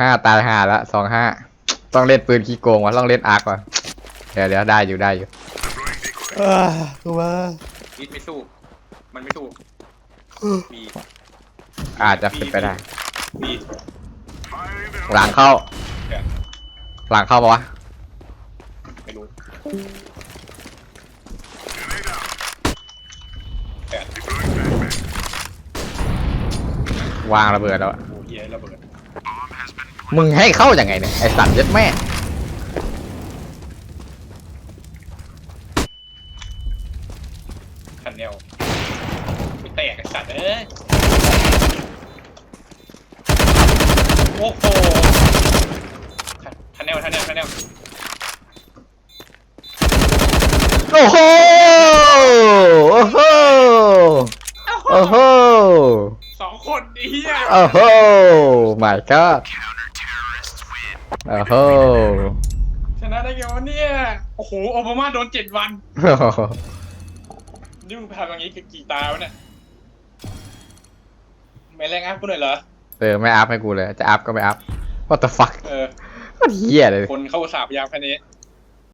ห้าตายห้าละสองห้าต้องเล่นปืนขี้โกงวะต้องเล่นอาร์ควะเดี๋ยวเดี๋ยวได้อยู่ได้อยู่อ่ากูมาอีทไม่สู้ มันไม่สู้บีอาจจะเป็นไปได้บีหลังเข้า หลังเข้าปะวะไม่รู้แปดวางระเบิดแล้วอะโอ้เหี้ยระเบิด มึงให้เข้าอย่างไงเนี่ย ไอสัตว์เย็ดแม่ คันแนวไปแตกไอ้สัตว์เอ้ย โอ้โหคันแนวคันแนวคันแนวโอ้โหโอ้โหโอ้โห สอง คนไอ้เหี้ยโอ้โห my god โอ้โหชนะได้ไงวะเนี่ย โอ้โห โอบามาโดนเจ็ดวันนี่มึงทำอย่างนี้กับกี่ตาวะเนี่ยไม่แรงอัพกูหน่อยเหรอ เออ ไม่อัพให้กูเลย จะอัพก็ไม่อัพ what the fuck เออมันเหี้ยเลย คนเข้าสาบยามแค่นี้